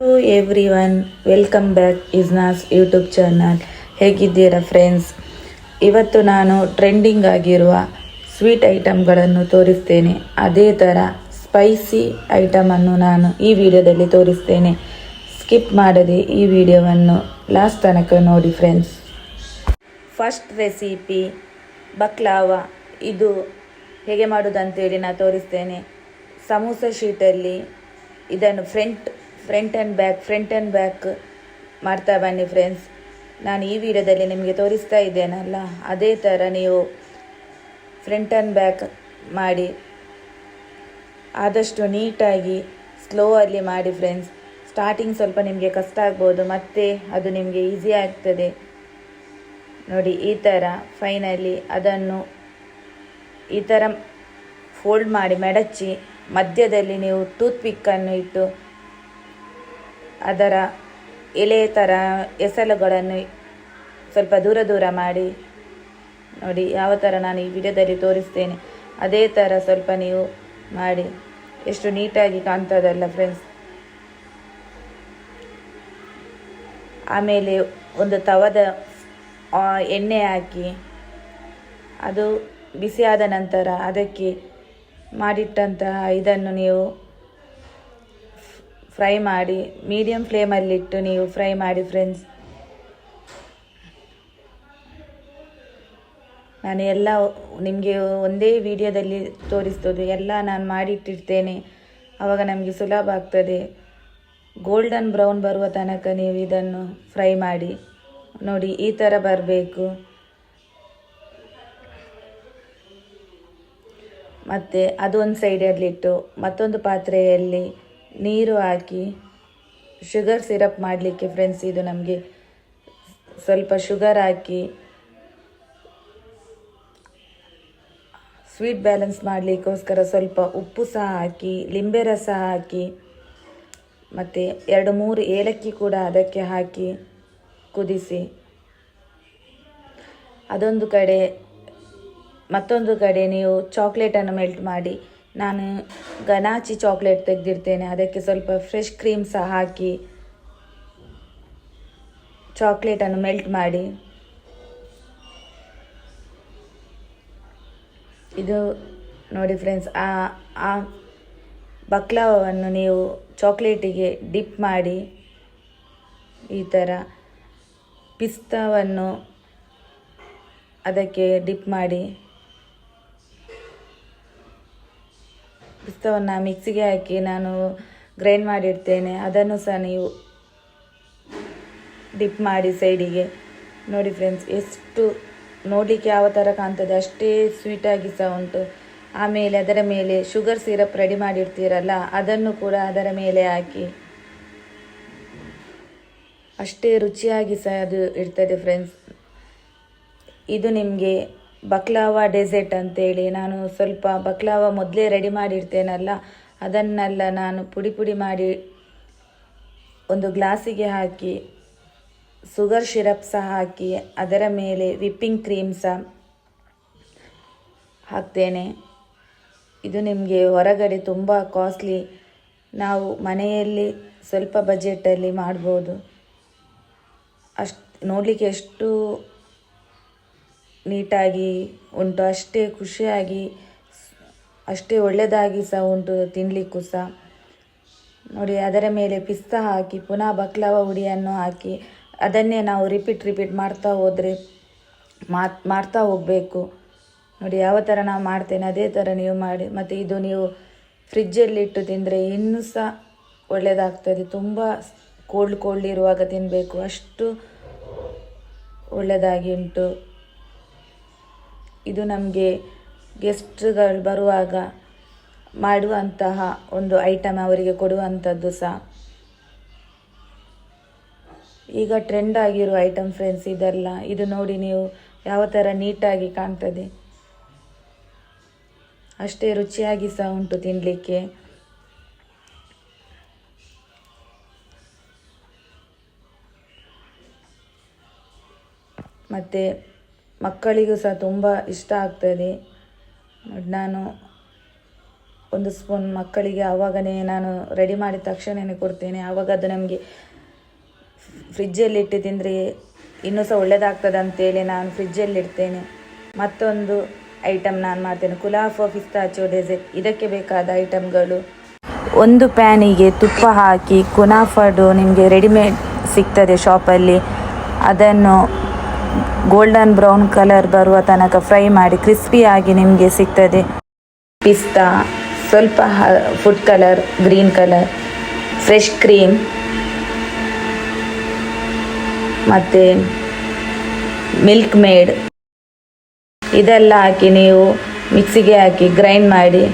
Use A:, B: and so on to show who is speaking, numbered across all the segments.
A: Hello everyone welcome back ಇಸ್ನಾಸ್ YouTube channel ಹೇಗಿದ್ದೀರಾ friends ಇವತ್ತು ನಾನು ಟ್ರೆಂಡಿಂಗ್ ಆಗಿರುವ ಸ್ವೀಟ್ ಐಟಮ್ಗಳನ್ನು ತೋರಿಸ್ತೇನೆ. ಅದೇ ಥರ ಸ್ಪೈಸಿ ಐಟಮನ್ನು ನಾನು ಈ ವಿಡಿಯೋದಲ್ಲಿ ತೋರಿಸ್ತೇನೆ. ಸ್ಕಿಪ್ ಮಾಡದೆ ಈ ವಿಡಿಯೋವನ್ನು ಲಾಸ್ಟ್ ತನಕ ನೋಡಿ ಫ್ರೆಂಡ್ಸ್ ಫಸ್ಟ್ ರೆಸಿಪಿ ಬಕ್ಲಾವ ಇದು ಹೇಗೆ ಮಾಡೋದಂತೇಳಿ ನಾನು ತೋರಿಸ್ತೇನೆ. ಸಮೋಸ ಶೀಟಲ್ಲಿ ಇದನ್ನು front front and back front and back ಮಾಡ್ತಾ ಬನ್ನಿ ಫ್ರೆಂಡ್ಸ್ ನಾನು ಈ ವಿಡಿಯೋದಲ್ಲಿ ನಿಮಗೆ ತೋರಿಸ್ತಾ ಇದ್ದೇನಲ್ಲ, ಅದೇ ಥರ ನೀವು ಫ್ರಂಟ್ ಆ್ಯಂಡ್ ಬ್ಯಾಕ್ ಮಾಡಿ, ಆದಷ್ಟು ನೀಟಾಗಿ ಸ್ಲೋ ಅಲ್ಲಿ ಮಾಡಿ ಫ್ರೆಂಡ್ಸ್ ಸ್ಟಾರ್ಟಿಂಗ್ ಸ್ವಲ್ಪ ನಿಮಗೆ ಕಷ್ಟ ಆಗ್ಬೋದು, ಮತ್ತೆ ಅದು ನಿಮಗೆ ಈಸಿ ಆಗ್ತದೆ. ನೋಡಿ, ಈ ಥರ ಫೈನಲಿ ಅದನ್ನು ಈ ಥರ ಫೋಲ್ಡ್ ಮಾಡಿ, ಮಡಚಿ ಮಧ್ಯದಲ್ಲಿ ನೀವು ಟೂತ್ ಪಿಕ್ಕನ್ನು ಇಟ್ಟು ಅದರ ಎಲೆ ಥರ ಎಸಲುಗಳನ್ನು ಸ್ವಲ್ಪ ದೂರ ದೂರ ಮಾಡಿ, ನೋಡಿ ಯಾವ ಥರ ನಾನು ಈ ವಿಡಿಯೋದಲ್ಲಿ ತೋರಿಸ್ತೇನೆ, ಅದೇ ಥರ ಸ್ವಲ್ಪ ನೀವು ಮಾಡಿ. ಎಷ್ಟು ನೀಟಾಗಿ ಕಾಣ್ತದಲ್ಲ ಫ್ರೆಂಡ್ಸ್ ಆಮೇಲೆ ಒಂದು ತವದ ಎಣ್ಣೆ ಹಾಕಿ, ಅದು ಬಿಸಿಯಾದ ನಂತರ ಅದಕ್ಕೆ ಮಾಡಿಟ್ಟಂತಹ ಇದನ್ನು ನೀವು ಫ್ರೈ ಮಾಡಿ ಮೀಡಿಯಂ ಫ್ಲೇಮಲ್ಲಿಟ್ಟು ನೀವು ಫ್ರೈ ಮಾಡಿ ಫ್ರೆಂಡ್ಸ್ ನಾನು ಎಲ್ಲ ನಿಮಗೆ ಒಂದೇ ವಿಡಿಯೋದಲ್ಲಿ ತೋರಿಸ್ತದೆ. ಎಲ್ಲ ನಾನು ಮಾಡಿಟ್ಟಿರ್ತೇನೆ. ಆವಾಗ ನಮಗೆ ಸುಲಭ ಆಗ್ತದೆ. ಗೋಲ್ಡನ್ ಬ್ರೌನ್ ಬರುವ ತನಕ ನೀವು ಇದನ್ನು ಫ್ರೈ ಮಾಡಿ. ನೋಡಿ, ಈ ಥರ ಬರಬೇಕು. ಮತ್ತು ಅದೊಂದು ಸೈಡಲ್ಲಿಟ್ಟು ಮತ್ತೊಂದು ಪಾತ್ರೆಯಲ್ಲಿ ನೀರು ಹಾಕಿ ಶುಗರ್ ಸಿರಪ್ ಮಾಡಲಿಕ್ಕೆ ಫ್ರೆಂಡ್ಸ್ ಇದು ನಮಗೆ ಸ್ವಲ್ಪ ಶುಗರ್ ಹಾಕಿ ಸ್ವೀಟ್ ಬ್ಯಾಲೆನ್ಸ್ ಮಾಡಲಿಕ್ಕೋಸ್ಕರ ಸ್ವಲ್ಪ ಉಪ್ಪು ಸಹ ಹಾಕಿ, ಲಿಂಬೆ ರಸ ಹಾಕಿ, ಮತ್ತು ಎರಡು ಮೂರು ಏಲಕ್ಕಿ ಕೂಡ ಅದಕ್ಕೆ ಹಾಕಿ ಕುದಿಸಿ. ಅದೊಂದು ಕಡೆ, ಮತ್ತೊಂದು ಕಡೆ ನೀವು ಚಾಕ್ಲೇಟನ್ನು ಮೆಲ್ಟ್ ಮಾಡಿ ನಾನು ಗನಾಚಿ ಚಾಕ್ಲೇಟ್ ತೆಗೆದಿರ್ತೇನೆ ಅದಕ್ಕೆ ಸ್ವಲ್ಪ ಫ್ರೆಶ್ ಕ್ರೀಮ್ ಸಹ ಹಾಕಿ ಚಾಕ್ಲೇಟನ್ನು ಮೆಲ್ಟ್ ಮಾಡಿ. ಇದು ನೋಡಿ ಫ್ರೆಂಡ್ಸ್ ಆ ಆ ಬಕ್ಲಾವನ್ನು ನೀವು ಚಾಕ್ಲೇಟಿಗೆ ಡಿಪ್ ಮಾಡಿ ಈ ಥರ ಪಿಸ್ತಾವನ್ನು ಅದಕ್ಕೆ ಡಿಪ್ ಮಾಡಿ. ಪಿಸ್ತವನ್ನು ಮಿಕ್ಸಿಗೆ ಹಾಕಿ ನಾನು ಗ್ರೈಂಡ್ ಮಾಡಿಡ್ತೇನೆ ಅದನ್ನು ಸಹ ನೀವು ಡಿಪ್ ಮಾಡಿ ಸೈಡಿಗೆ ನೋಡಿ ಫ್ರೆಂಡ್ಸ್ ಎಷ್ಟು ನೋಡಲಿಕ್ಕೆ ಯಾವ ಥರ ಕಾಣ್ತದೆ, ಅಷ್ಟೇ ಸ್ವೀಟಾಗಿ ಸಹ ಉಂಟು. ಆಮೇಲೆ ಅದರ ಮೇಲೆ ಶುಗರ್ ಸಿರಪ್ ರೆಡಿ ಮಾಡಿರ್ತೀರಲ್ಲ, ಅದನ್ನು ಕೂಡ ಅದರ ಮೇಲೆ ಹಾಕಿ. ಅಷ್ಟೇ ರುಚಿಯಾಗಿ ಸಹ ಅದು ಇರ್ತದೆ ಫ್ರೆಂಡ್ಸ್ ಇದು ನಿಮಗೆ ಬಕ್ಲಾವಾ ಡೆಸರ್ಟ್ ಅಂತೇಳಿ ನಾನು ಸ್ವಲ್ಪ ಬಕ್ಲಾವ ಮೊದಲೇ ರೆಡಿ ಮಾಡಿರ್ತೇನಲ್ಲ, ಅದನ್ನೆಲ್ಲ ನಾನು ಪುಡಿ ಪುಡಿ ಮಾಡಿ ಒಂದು ಗ್ಲಾಸಿಗೆ ಹಾಕಿ ಸುಗರ್ ಶಿರಪ್ ಸಹ ಹಾಕಿ, ಅದರ ಮೇಲೆ ವಿಪ್ಪಿಂಗ್ ಕ್ರೀಮ್ ಸಹ ಹಾಕ್ತೇನೆ. ಇದು ನಿಮಗೆ ಹೊರಗಡೆ ತುಂಬ ಕಾಸ್ಟ್ಲಿ ನಾವು ಮನೆಯಲ್ಲಿ ಸ್ವಲ್ಪ ಬಜೆಟಲ್ಲಿ ಮಾಡ್ಬೋದು. ಅಷ್ಟು ನೋಡಲಿಕ್ಕೆ ಎಷ್ಟು ನೀಟಾಗಿ ಉಂಟು, ಅಷ್ಟೇ ಖುಷಿಯಾಗಿ, ಅಷ್ಟೇ ಒಳ್ಳೆಯದಾಗಿ ಸಹ ಉಂಟು ತಿನ್ನಲಿಕ್ಕೂ ಸಹ. ನೋಡಿ, ಅದರ ಮೇಲೆ ಪಿಸ್ತಾ ಹಾಕಿ, ಪುನಃ ಬಕ್ಲಾವ ಹುಡಿಯನ್ನು ಹಾಕಿ, ಅದನ್ನೇ ನಾವು ರಿಪೀಟ್ ರಿಪೀಟ್ ಮಾಡ್ತಾ ಹೋದರೆ ಮಾಡ್ತಾ ಹೋಗಬೇಕು. ನೋಡಿ, ಯಾವ ಥರ ನಾವು ಮಾಡ್ತೇನೆ, ಅದೇ ಥರ ನೀವು ಮಾಡಿ, ಮತ್ತು ಇದು ನೀವು ಫ್ರಿಜ್ಜಲ್ಲಿಟ್ಟು ತಿಂದರೆ ಇನ್ನೂ ಸಹ ಒಳ್ಳೆಯದಾಗ್ತದೆ ತುಂಬ ಕೋಲ್ಡ್ ಕೋಲ್ಡ್ ಇರುವಾಗ ತಿನ್ನಬೇಕು ಅಷ್ಟು ಒಳ್ಳೆಯದಾಗಿ ಉಂಟು. ಇದು ನಮಗೆ ಗೆಸ್ಟ್ಗಳು ಬರುವಾಗ ಮಾಡುವಂತಹ ಒಂದು ಐಟಮ್ ಅವರಿಗೆ ಕೊಡುವಂಥದ್ದು ಸಹ ಈಗ ಟ್ರೆಂಡ್ ಆಗಿರುವ ಐಟಮ್ ಫ್ರೆಂಡ್ಸ್ ಇದೆಲ್ಲ, ಇದು ನೋಡಿ ನೀವು ಯಾವ ಥರ ನೀಟಾಗಿ ಕಾಣ್ತದೆ. ಅಷ್ಟೇ ರುಚಿಯಾಗಿ ಸಹ ಉಂಟು ತಿನ್ನಲಿಕ್ಕೆ ಮತ್ತು ಮಕ್ಕಳಿಗೂ ಸಹ ತುಂಬ ಇಷ್ಟ ಆಗ್ತದೆ ನಾನು ಒಂದು ಸ್ಪೂನ್ ಮಕ್ಕಳಿಗೆ ಆವಾಗನೇ ನಾನು ರೆಡಿ ಮಾಡಿದ ತಕ್ಷಣವೇ ಕೊಡ್ತೇನೆ. ಆವಾಗ ಅದು ನಮಗೆ ಫ್ರಿಜ್ಜಲ್ಲಿ ಇಟ್ಟು ತಿಂದರೆ ಇನ್ನೂ ಸಹ ಒಳ್ಳೆಯದಾಗ್ತದೆ ಅಂತೇಳಿ ನಾನು ಫ್ರಿಜ್ಜಲ್ಲಿ ಇಡ್ತೇನೆ ಮತ್ತೊಂದು ಐಟಮ್ ನಾನು ಮಾಡ್ತೇನೆ. ಕುಲಾಫ್ ಪಿಸ್ತಾಚೋ ಡೆಸೆಟ್ ಇದಕ್ಕೆ ಬೇಕಾದ ಐಟಮ್ಗಳು ಒಂದು ಪ್ಯಾನಿಗೆ ತುಪ್ಪ ಹಾಕಿ ಕುನಾಫಡು ನಿಮಗೆ ರೆಡಿಮೇಡ್ ಸಿಗ್ತದೆ ಶಾಪಲ್ಲಿ ಅದನ್ನು ಗೋಲ್ಡನ್ ಬ್ರೌನ್ ಕಲರ್ ಬರುವ ತನಕ ಫ್ರೈ ಮಾಡಿ ಕ್ರಿಸ್ಪಿಯಾಗಿ ನಿಮಗೆ ಸಿಗ್ತದೆ. ಪಿಸ್ತಾ, ಸ್ವಲ್ಪ food colour green colour fresh cream ಮತ್ತು ಮಿಲ್ಕ್ ಮೇಡ್ ಇದೆಲ್ಲ ಹಾಕಿ ನೀವು ಮಿಕ್ಸಿಗೆ ಹಾಕಿ ಗ್ರೈಂಡ್ ಮಾಡಿ,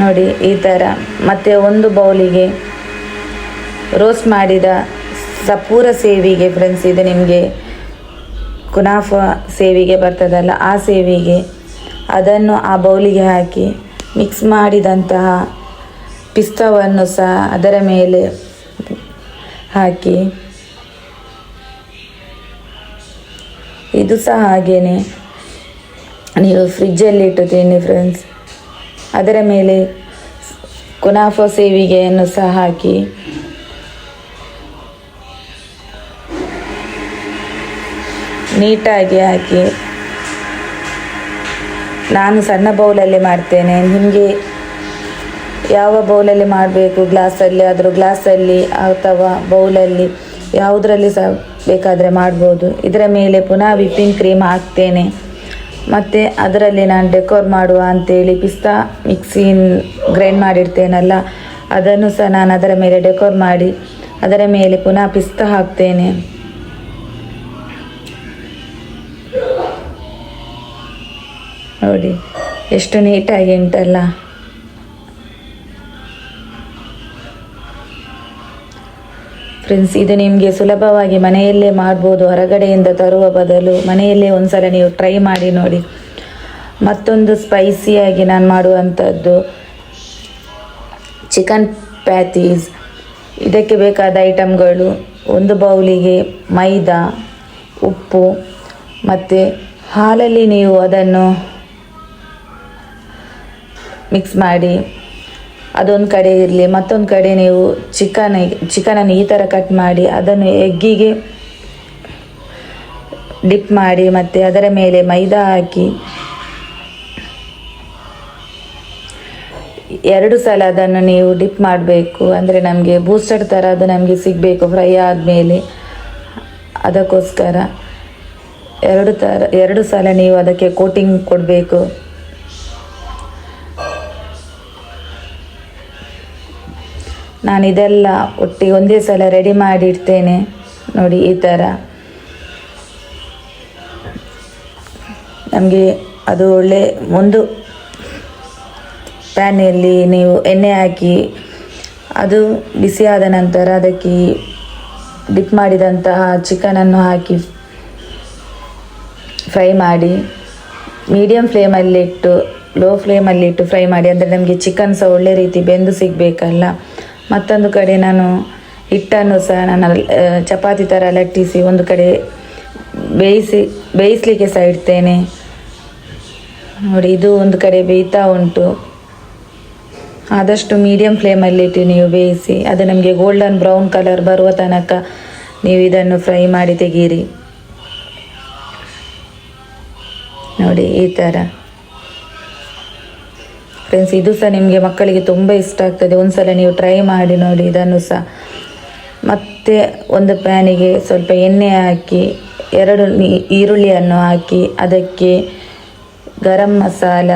A: ನೋಡಿ ಈ ಥರ. ಮತ್ತು ಒಂದು ಬೌಲಿಗೆ ರೋಸ್ಟ್ ಮಾಡಿದ ಸಪೂರ ಸೇವಿಗೆ ಫ್ರೆಂಡ್ಸ್ ಇದು ನಿಮಗೆ ಕುನಾಫ ಸೇವಿಗೆ ಬರ್ತದಲ್ಲ, ಆ ಸೇವಿಗೆ ಅದನ್ನು ಆ ಬೌಲಿಗೆ ಹಾಕಿ ಮಿಕ್ಸ್ ಮಾಡಿದಂತಹ ಪಿಸ್ತವನ್ನು ಸಹ ಅದರ ಮೇಲೆ ಹಾಕಿ. ಇದು ಸಹ ಹಾಗೇನೆ. ನೀವು ಫ್ರಿಜ್ಜಲ್ಲಿ ಇಟ್ಟು ತಿನ್ನಿ ಫ್ರೆಂಡ್ಸ್ ಅದರ ಮೇಲೆ ಕುನಾಫೋ ಸೇವಿಗೆಯನ್ನು ಸಹ ಹಾಕಿ. ನೀಟಾಗಿ ಹಾಕಿ. ನಾನು ಸಣ್ಣ ಬೌಲಲ್ಲಿ ಮಾಡ್ತೇನೆ. ನಿಮಗೆ ಯಾವ ಬೌಲಲ್ಲಿ ಮಾಡಬೇಕು? ಗ್ಲಾಸಲ್ಲಿ ಆದರೂ ಗ್ಲಾಸಲ್ಲಿ ಅಥವಾ ಬೌಲಲ್ಲಿ ಯಾವುದರಲ್ಲಿ ಸಹ ಬೇಕಾದರೆ ಮಾಡ್ಬೋದು. ಇದರ ಮೇಲೆ ಪುನಃ ವಿಪ್ಪಿಂಗ್ ಕ್ರೀಮ್ ಹಾಕ್ತೇನೆ. ಮತ್ತು ಅದರಲ್ಲಿ ನಾನು ಡೆಕೋರ್ ಮಾಡುವ ಅಂತೇಳಿ ಪಿಸ್ತಾ ಮಿಕ್ಸಿನ್ ಗ್ರೈಂಡ್ ಮಾಡಿರ್ತೇನಲ್ಲ, ಅದನ್ನು ಸಹ ನಾನು ಅದರ ಮೇಲೆ ಡೆಕೋರ್ ಮಾಡಿ ಅದರ ಮೇಲೆ ಪುನಃ ಪಿಸ್ತಾ ಹಾಕ್ತೇನೆ. ನೋಡಿ. ಎಷ್ಟು ನೀಟಾಗಿ ಉಂಟಲ್ಲ. ಫ್ರೆಂಡ್ಸ್, ಇದು ನಿಮಗೆ ಸುಲಭವಾಗಿ ಮನೆಯಲ್ಲೇ ಮಾಡ್ಬೋದು. ಹೊರಗಡೆಯಿಂದ ತರುವ ಬದಲು ಮನೆಯಲ್ಲೇ ಒಂದ್ಸಲ ನೀವು ಟ್ರೈ ಮಾಡಿ ನೋಡಿ. ಮತ್ತೊಂದು ಸ್ಪೈಸಿಯಾಗಿ ನಾನು ಮಾಡುವಂಥದ್ದು ಚಿಕನ್ ಪ್ಯಾತೀಸ್. ಇದಕ್ಕೆ ಬೇಕಾದ ಐಟಮ್ಗಳು ಒಂದು ಬೌಲಿಗೆ ಮೈದಾ, ಉಪ್ಪು ಮತ್ತು ಹಾಲಲ್ಲಿ ನೀವು ಅದನ್ನು ಮಿಕ್ಸ್ ಮಾಡಿ, ಅದೊಂದು ಕಡೆ ಇರಲಿ, ಮತ್ತೊಂದು ಕಡೆ ನೀವು ಚಿಕನ್, ಚಿಕನನ್ನು ಈ ಥರ ಕಟ್ ಮಾಡಿ, ಅದನ್ನು ಎಗ್ಗಿಗೆ ಡಿಪ್ ಮಾಡಿ, ಮತ್ತು ಅದರ ಮೇಲೆ ಮೈದಾ ಹಾಕಿ, ಎರಡು ಸಲ ಅದನ್ನು ನೀವು ಡಿಪ್ ಮಾಡಬೇಕು. ಅಂದರೆ ನಮಗೆ ಬೂಸ್ಟರ್ ಥರ ಅದು ನಮಗೆ ಸಿಗಬೇಕು ಫ್ರೈ ಆದಮೇಲೆ. ಅದಕ್ಕೋಸ್ಕರ ಎರಡು ಥರ ಎರಡು ಸಲ ನೀವು ಅದಕ್ಕೆ ಕೋಟಿಂಗ್ ಕೊಡಬೇಕು. ನಾನು ಇದೆಲ್ಲ ಒಟ್ಟಿಗೆ ಒಂದೇ ಸಲ ರೆಡಿ ಮಾಡಿ ಇಡ್ತೇನೆ ನೋಡಿ, ಈ ಥರ ನಮಗೆ ಅದು ಒಳ್ಳೆ ಒಂದು ಪ್ಯಾನಲ್ಲಿ ನೀವು ಎಣ್ಣೆ ಹಾಕಿ, ಅದು ಬಿಸಿಯಾದ ನಂತರ ಅದಕ್ಕೆ ಡಿಪ್ ಮಾಡಿದಂತಹ ಚಿಕನನ್ನು ಹಾಕಿ ಫ್ರೈ ಮಾಡಿ ಮೀಡಿಯಮ್ ಫ್ಲೇಮಲ್ಲಿಟ್ಟು ಲೋ ಫ್ಲೇಮಲ್ಲಿಟ್ಟು ಫ್ರೈ ಮಾಡಿ, ಅಂದರೆ ನಮಗೆ ಚಿಕನ್ ಸಹ ಒಳ್ಳೆ ರೀತಿ ಬೆಂದು ಸಿಗಬೇಕಲ್ಲ. ಮತ್ತೊಂದು ಕಡೆ ನಾನು ಹಿಟ್ಟನ್ನು ಸಹ ನಾನು ಚಪಾತಿ ಥರ ಲಟ್ಟಿಸಿ ಒಂದು ಕಡೆ ಬೇಯಿಸಿ, ಬೇಯಿಸಲಿಕ್ಕೆ ಸಹ ಇಡ್ತೇನೆ. ನೋಡಿ, ಇದು ಒಂದು ಕಡೆ ಬೇಯ್ತಾ ಉಂಟು. ಆದಷ್ಟು ಮೀಡಿಯಂ ಫ್ಲೇಮಲ್ಲಿಟ್ಟು ನೀವು ಬೇಯಿಸಿ, ಅದು ನಮಗೆ ಗೋಲ್ಡನ್ ಬ್ರೌನ್ ಕಲರ್ ಬರುವ ತನಕ ನೀವು ಇದನ್ನು ಫ್ರೈ ಮಾಡಿ ತೆಗೀರಿ. ನೋಡಿ, ಈ ಥರ. ಫ್ರೆಂಡ್ಸ್ ಇದು ಸಹ ನಿಮಗೆ ಮಕ್ಕಳಿಗೆ ತುಂಬ ಇಷ್ಟ ಆಗ್ತದೆ. ಒಂದ್ಸಲ ನೀವು ಟ್ರೈ ಮಾಡಿ ನೋಡಿ, ಇದನ್ನು ಸಹ. ಮತ್ತೆ ಒಂದು ಪ್ಯಾನಿಗೆ ಸ್ವಲ್ಪ ಎಣ್ಣೆ ಹಾಕಿ, ಎರಡು ಈರುಳ್ಳಿಯನ್ನು ಹಾಕಿ, ಅದಕ್ಕೆ garam masala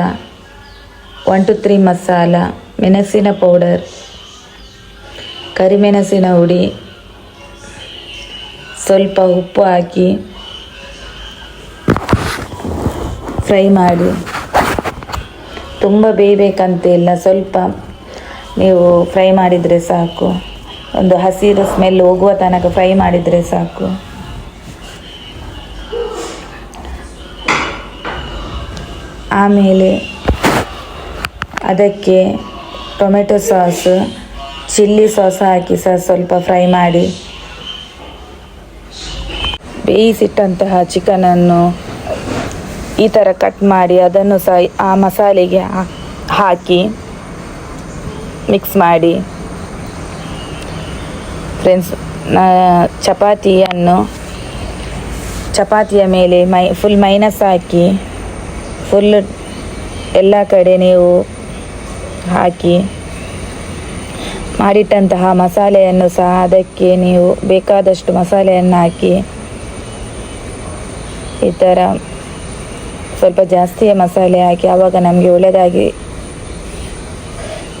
A: one two three masala, ಮೆಣಸಿನ ಪೌಡರ್, ಕರಿಮೆಣಸಿನ ಹುಡಿ, ಸ್ವಲ್ಪ ಉಪ್ಪು ಹಾಕಿ, ಫ್ರೈ ಮಾಡಿ. ತುಂಬ ಬೇಯಬೇಕಂತ ಇಲ್ಲ, ಸ್ವಲ್ಪ ನೀವು ಫ್ರೈ ಮಾಡಿದರೆ ಸಾಕು. ಒಂದು ಹಸಿರು ಸ್ಮೆಲ್ ಹೋಗುವ ತನಕ ಫ್ರೈ ಮಾಡಿದರೆ ಸಾಕು. ಆಮೇಲೆ ಅದಕ್ಕೆ ಟೊಮೆಟೊ ಸಾಸ್, ಚಿಲ್ಲಿ ಸಾಸ್ ಹಾಕಿ ಸಹ ಸ್ವಲ್ಪ ಫ್ರೈ ಮಾಡಿ. ಬೇಯಿಸಿಟ್ಟಂತಹ ಚಿಕನನ್ನು ಈ ಥರ ಕಟ್ ಮಾಡಿ ಅದನ್ನು ಸಹ ಆ ಮಸಾಲೆಗೆ ಹಾಕಿ ಮಿಕ್ಸ್ ಮಾಡಿ. ಫ್ರೆಂಡ್ಸ್ ಚಪಾತಿಯನ್ನು ಚಪಾತಿಯ ಮೇಲೆ ಮೈ ಫುಲ್ ಮೈನಸ್ ಹಾಕಿ ಫುಲ್ ಎಲ್ಲ ಕಡೆ ನೀವು ಹಾಕಿ ಮಾಡಿಟ್ಟಂತಹ ಮಸಾಲೆಯನ್ನು ಸಹ ಅದಕ್ಕೆ ನೀವು ಬೇಕಾದಷ್ಟು ಮಸಾಲೆಯನ್ನು ಹಾಕಿ ಈ ಥರ ಸ್ವಲ್ಪ ಜಾಸ್ತಿಯೇ ಮಸಾಲೆ ಹಾಕಿ, ಆವಾಗ ನಮಗೆ ಒಳ್ಳೆಯದಾಗಿ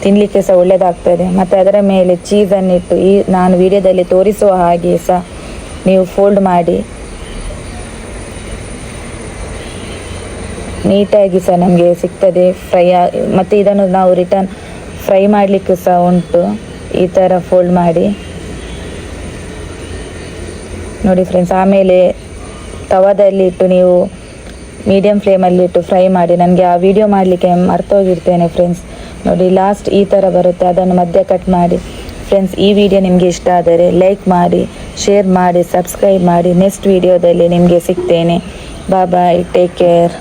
A: ತಿನ್ನಲಿಕ್ಕೆ ಸಹ ಒಳ್ಳೆಯದಾಗ್ತದೆ ಮತ್ತು ಅದರ ಮೇಲೆ ಚೀಸನ್ನಿಟ್ಟು ಈ ನಾನು ವಿಡಿಯೋದಲ್ಲಿ ತೋರಿಸುವ ಹಾಗೆ ಸಹ ನೀವು ಫೋಲ್ಡ್ ಮಾಡಿ. ನೀಟಾಗಿ ಸಹ ನಮಗೆ ಸಿಗ್ತದೆ ಫ್ರೈ ಮತ್ತು ಇದನ್ನು ನಾವು ರಿಟರ್ನ್ ಫ್ರೈ ಮಾಡಲಿಕ್ಕೂ ಸಹ ಉಂಟು. ಈ ಥರ ಫೋಲ್ಡ್ ಮಾಡಿ. ನೋಡಿ ಫ್ರೆಂಡ್ಸ್ ಆಮೇಲೆ ತವಾದಲ್ಲಿ ಇಟ್ಟು ನೀವು ಮೀಡಿಯಮ್ ಫ್ಲೇಮಲ್ಲಿಟ್ಟು ಫ್ರೈ ಮಾಡಿ. ನನಗೆ ಆ ವಿಡಿಯೋ ಮಾಡಲಿಕ್ಕೆ ಮರ್ತೋಗಿರ್ತೇನೆ ಫ್ರೆಂಡ್ಸ್ ನೋಡಿ ಲಾಸ್ಟ್ ಈ ಥರ ಬರುತ್ತೆ. ಅದನ್ನು ಮಧ್ಯ ಕಟ್ ಮಾಡಿ. ಫ್ರೆಂಡ್ಸ್ ಈ ವಿಡಿಯೋ ನಿಮಗೆ ಇಷ್ಟ ಆದರೆ ಲೈಕ್ ಮಾಡಿ ಶೇರ್ ಮಾಡಿ ಸಬ್ಸ್ಕ್ರೈಬ್ ಮಾಡಿ. ನೆಕ್ಸ್ಟ್ ವಿಡಿಯೋದಲ್ಲಿ ನಿಮಗೆ ಸಿಗ್ತೇನೆ. Bye take care